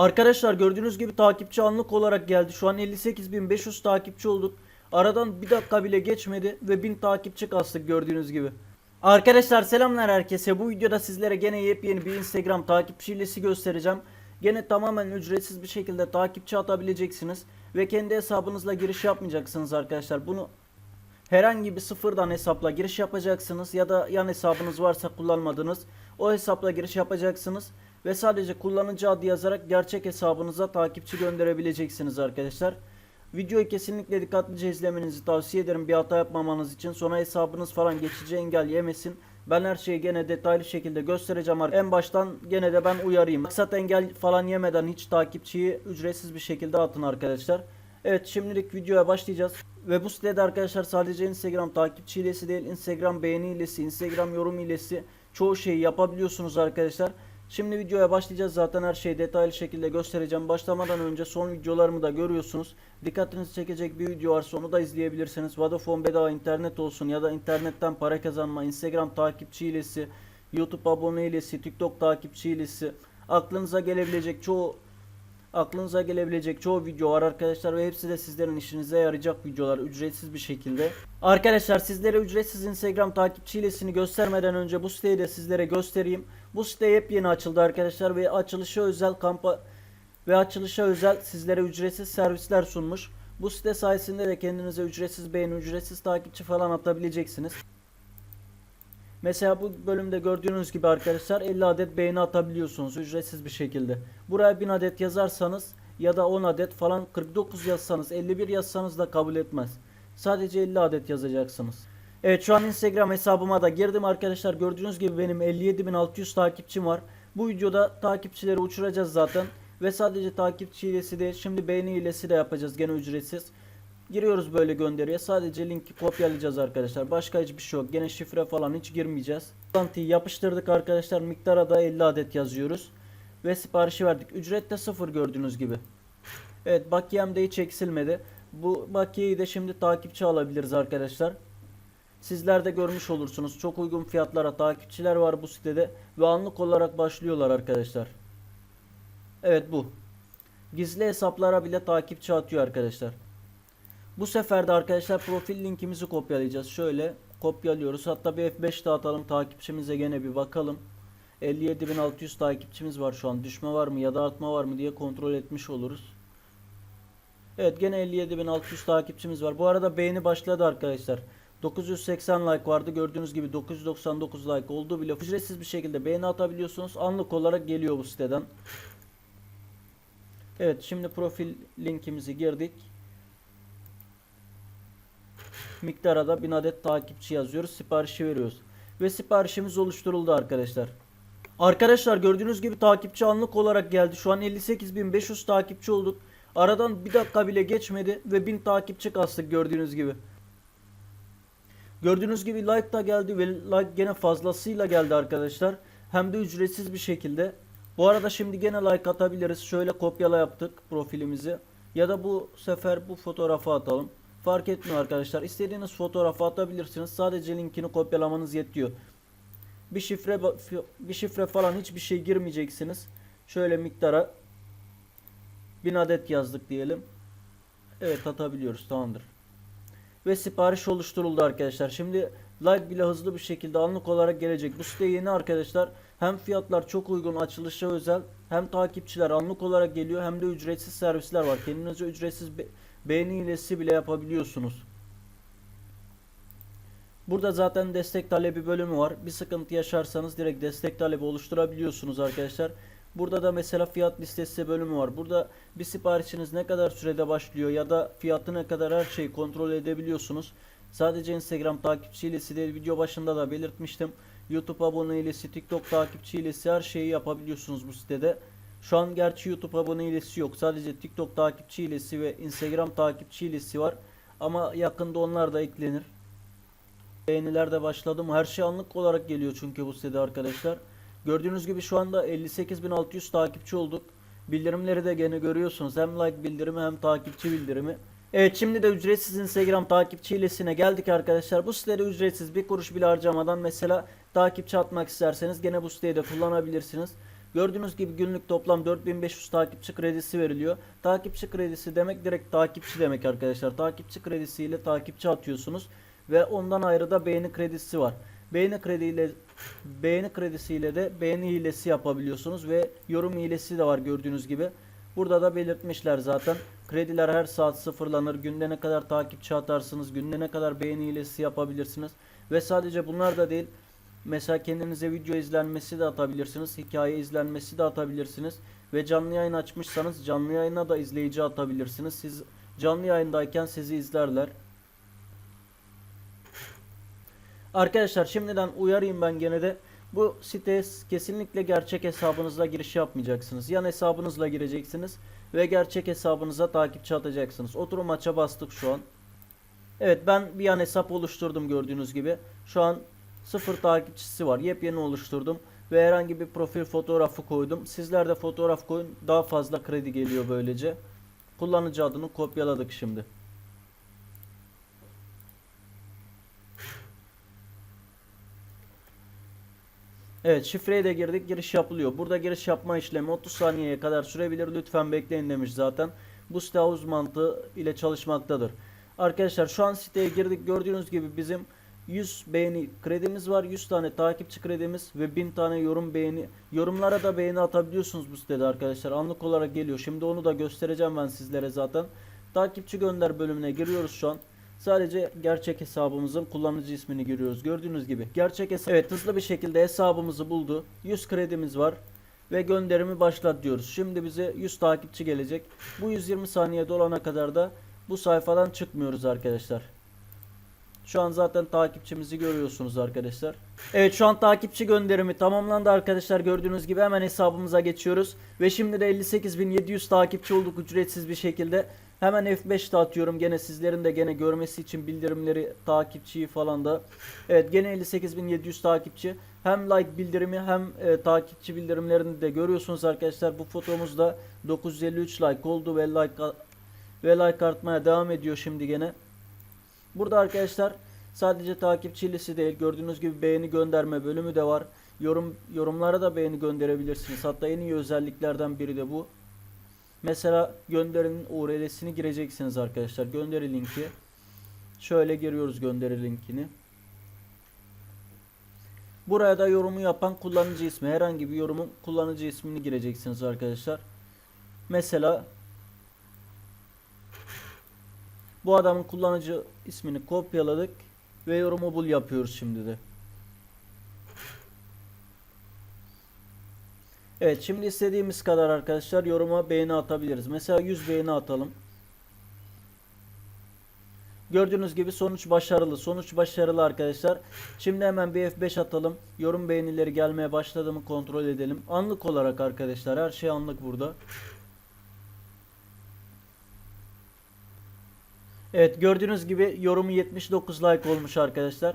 Arkadaşlar gördüğünüz gibi takipçi anlık olarak geldi. Şu an 58.500 takipçi olduk. Aradan bir dakika bile geçmedi ve 1000 takipçi kastık gördüğünüz gibi. Arkadaşlar selamlar herkese. Bu videoda sizlere gene yepyeni bir Instagram takipçi hilesi göstereceğim. Gene tamamen ücretsiz bir şekilde takipçi atabileceksiniz. Ve kendi hesabınızla giriş yapmayacaksınız arkadaşlar. Bunu herhangi bir sıfırdan hesapla giriş yapacaksınız ya da yan hesabınız varsa kullanmadığınız o hesapla giriş yapacaksınız ve sadece kullanıcı adı yazarak gerçek hesabınıza takipçi gönderebileceksiniz arkadaşlar. Videoyu kesinlikle dikkatlice izlemenizi tavsiye ederim bir hata yapmamanız için. Sonra hesabınız falan geçici engel yemesin. Ben her şeyi gene detaylı şekilde göstereceğim. En baştan gene de ben uyarayım. Maksat engel falan yemeden hiç takipçiyi ücretsiz bir şekilde atın arkadaşlar. Evet şimdilik videoya başlayacağız. Ve bu sitede arkadaşlar sadece Instagram takipçi hilesi değil Instagram beğeni hilesi, Instagram yorum hilesi çoğu şeyi yapabiliyorsunuz arkadaşlar. Şimdi videoya başlayacağız zaten her şeyi detaylı şekilde göstereceğim. Başlamadan önce son videolarımı da görüyorsunuz. Dikkatinizi çekecek bir video varsa onu da izleyebilirsiniz. Vodafone bedava internet olsun ya da internetten para kazanma, Instagram takipçi hilesi, YouTube abone hilesi, TikTok takipçi hilesi. Aklınıza gelebilecek çoğu aklınıza gelebilecek çoğu video var arkadaşlar ve hepsi de sizlerin işinize yarayacak videolar ücretsiz bir şekilde. Arkadaşlar sizlere ücretsiz Instagram takipçi hilesini göstermeden önce bu siteyi de sizlere göstereyim. Bu site yepyeni açıldı arkadaşlar ve açılışa özel kampa ve açılışa özel sizlere ücretsiz servisler sunmuş. Bu site sayesinde de kendinize ücretsiz beğeni, ücretsiz takipçi falan atabileceksiniz. Mesela bu bölümde gördüğünüz gibi arkadaşlar 50 adet beğeni atabiliyorsunuz ücretsiz bir şekilde. Buraya 1000 adet yazarsanız ya da 10 adet falan 49 yazsanız 51 yazsanız da kabul etmez. Sadece 50 adet yazacaksınız. Evet şu an Instagram hesabıma da girdim arkadaşlar. Gördüğünüz gibi benim 57.600 takipçim var. Bu videoda takipçileri uçuracağız zaten. Ve sadece takipçi hilesi değil şimdi beğeni hilesi de yapacağız gene ücretsiz. Giriyoruz böyle gönderiye. Sadece linki kopyalayacağız arkadaşlar. Başka hiçbir şey yok. Gene şifre falan hiç girmeyeceğiz. Bağlantıyı yapıştırdık arkadaşlar. Miktara da 50 adet yazıyoruz. Ve siparişi verdik. Ücret de sıfır gördüğünüz gibi. Evet bakiyem de hiç eksilmedi. Bu bakiyeyi de şimdi takipçi alabiliriz arkadaşlar. Sizler de görmüş olursunuz. Çok uygun fiyatlara takipçiler var bu sitede. Ve anlık olarak başlıyorlar arkadaşlar. Evet bu. Gizli hesaplara bile takipçi atıyor arkadaşlar. Bu sefer de arkadaşlar profil linkimizi kopyalayacağız. Şöyle kopyalıyoruz. Hatta bir F5 de atalım takipçimize gene bir bakalım. 57.600 takipçimiz var şu an. Düşme var mı ya da artma var mı diye kontrol etmiş oluruz. Evet gene 57.600 takipçimiz var. Bu arada beğeni başladı arkadaşlar. 980 like vardı. Gördüğünüz gibi 999 like oldu bile. Ücretsiz bir şekilde beğeni atabiliyorsunuz. Anlık olarak geliyor bu siteden. Evet şimdi profil linkimizi girdik. Miktara da 1000 adet takipçi yazıyoruz. Siparişi veriyoruz. Ve siparişimiz oluşturuldu arkadaşlar. Arkadaşlar gördüğünüz gibi takipçi anlık olarak geldi. Şu an 58.500 takipçi olduk. Aradan bir dakika bile geçmedi ve 1000 takipçi kastık gördüğünüz gibi. Gördüğünüz gibi like da geldi ve like gene fazlasıyla geldi arkadaşlar. Hem de ücretsiz bir şekilde. Bu arada şimdi gene like atabiliriz. Şöyle kopyala yaptık profilimizi. Ya da bu sefer bu fotoğrafı atalım. Fark etmiyor arkadaşlar. İstediğiniz fotoğrafı atabilirsiniz. Sadece linkini kopyalamanız yetiyor. Bir şifre bir şifre falan hiçbir şey girmeyeceksiniz. Şöyle miktara 1000 adet yazdık diyelim. Evet atabiliyoruz tamamdır. Ve sipariş oluşturuldu arkadaşlar. Şimdi like bile hızlı bir şekilde anlık olarak gelecek. Bu site yeni arkadaşlar. Hem fiyatlar çok uygun açılışa özel hem takipçiler anlık olarak geliyor hem de ücretsiz servisler var. Kendinize ücretsiz be beğeni hilesi bile yapabiliyorsunuz. Burada zaten destek talebi bölümü var. Bir sıkıntı yaşarsanız direkt destek talebi oluşturabiliyorsunuz arkadaşlar. Burada da mesela fiyat listesi bölümü var. Burada bir siparişiniz ne kadar sürede başlıyor ya da fiyatı ne kadar her şeyi kontrol edebiliyorsunuz. Sadece Instagram takipçi hilesi değil video başında da belirtmiştim. YouTube abone hilesi, TikTok takipçi hilesi her şeyi yapabiliyorsunuz bu sitede. Şu an gerçi YouTube abone hilesi yok. Sadece TikTok takipçi hilesi ve Instagram takipçi hilesi var. Ama yakında onlar da eklenir. Beğeniler de başladı mı? Her şey anlık olarak geliyor çünkü bu sitede arkadaşlar. Gördüğünüz gibi şu anda 58.600 takipçi olduk. Bildirimleri de gene görüyorsunuz. Hem like bildirimi hem takipçi bildirimi. Evet şimdi de ücretsiz Instagram takipçi hilesine geldik arkadaşlar. Bu sitede ücretsiz bir kuruş bile harcamadan mesela takipçi atmak isterseniz gene bu siteyi de kullanabilirsiniz. Gördüğünüz gibi günlük toplam 4500 takipçi kredisi veriliyor. Takipçi kredisi demek direkt takipçi demek arkadaşlar. Takipçi kredisiyle takipçi atıyorsunuz ve ondan ayrı da beğeni kredisi var. Beğeni krediyle beğeni kredisiyle de beğeni hilesi yapabiliyorsunuz ve yorum hilesi de var gördüğünüz gibi. Burada da belirtmişler zaten. Krediler her saat sıfırlanır. Günde ne kadar takipçi atarsınız, günde ne kadar beğeni hilesi yapabilirsiniz. Ve sadece bunlar da değil. Mesela kendinize video izlenmesi de atabilirsiniz. Hikaye izlenmesi de atabilirsiniz. Ve canlı yayın açmışsanız canlı yayına da izleyici atabilirsiniz. Siz canlı yayındayken sizi izlerler. Arkadaşlar şimdiden uyarayım ben gene de. Bu siteye kesinlikle gerçek hesabınızla giriş yapmayacaksınız. Yan hesabınızla gireceksiniz ve gerçek hesabınıza takipçi atacaksınız. Oturum maça bastık şu an. Evet ben bir yan hesap oluşturdum gördüğünüz gibi. Şu an sıfır takipçisi var. Yepyeni oluşturdum ve herhangi bir profil fotoğrafı koydum. Sizler de fotoğraf koyun. Daha fazla kredi geliyor böylece. Kullanıcı adını kopyaladık şimdi. Evet şifreye de girdik giriş yapılıyor. Burada giriş yapma işlemi 30 saniyeye kadar sürebilir. Lütfen bekleyin demiş zaten. Bu site havuz mantığı ile çalışmaktadır. Arkadaşlar şu an siteye girdik. Gördüğünüz gibi bizim 100 beğeni kredimiz var. 100 tane takipçi kredimiz ve 1000 tane yorum beğeni. Yorumlara da beğeni atabiliyorsunuz bu sitede arkadaşlar. Anlık olarak geliyor. Şimdi onu da göstereceğim ben sizlere zaten. Takipçi gönder bölümüne giriyoruz şu an. Sadece gerçek hesabımızın kullanıcı ismini giriyoruz. Gördüğünüz gibi. Gerçek hesap. Evet hızlı bir şekilde hesabımızı buldu. 100 kredimiz var. Ve gönderimi başlat diyoruz. Şimdi bize 100 takipçi gelecek. Bu 120 saniye dolana kadar da bu sayfadan çıkmıyoruz arkadaşlar. Şu an zaten takipçimizi görüyorsunuz arkadaşlar. Evet şu an takipçi gönderimi tamamlandı arkadaşlar. Gördüğünüz gibi hemen hesabımıza geçiyoruz. Ve şimdi de 58.700 takipçi olduk ücretsiz bir şekilde. Hemen F5'te atıyorum. Gene sizlerin de gene görmesi için bildirimleri, takipçiyi falan da. Evet gene 58.700 takipçi. Hem like bildirimi hem e, takipçi bildirimlerini de görüyorsunuz arkadaşlar. Bu fotomuzda 953 like oldu ve like ve like artmaya devam ediyor şimdi gene. Burada arkadaşlar sadece takipçi listesi değil gördüğünüz gibi beğeni gönderme bölümü de var. Yorum yorumlara da beğeni gönderebilirsiniz. Hatta en iyi özelliklerden biri de bu. Mesela gönderinin URL'sini gireceksiniz arkadaşlar. Gönderi linki. Şöyle giriyoruz gönderi linkini. Buraya da yorumu yapan kullanıcı ismi. Herhangi bir yorumun kullanıcı ismini gireceksiniz arkadaşlar. Mesela bu adamın kullanıcı ismini kopyaladık ve yorumu bul yapıyoruz şimdi de. Evet şimdi istediğimiz kadar arkadaşlar yoruma beğeni atabiliriz. Mesela 100 beğeni atalım. Gördüğünüz gibi sonuç başarılı. Sonuç başarılı arkadaşlar. Şimdi hemen bir F5 atalım. Yorum beğenileri gelmeye başladı mı kontrol edelim. Anlık olarak arkadaşlar her şey anlık burada. Evet gördüğünüz gibi yorumu 79 like olmuş arkadaşlar.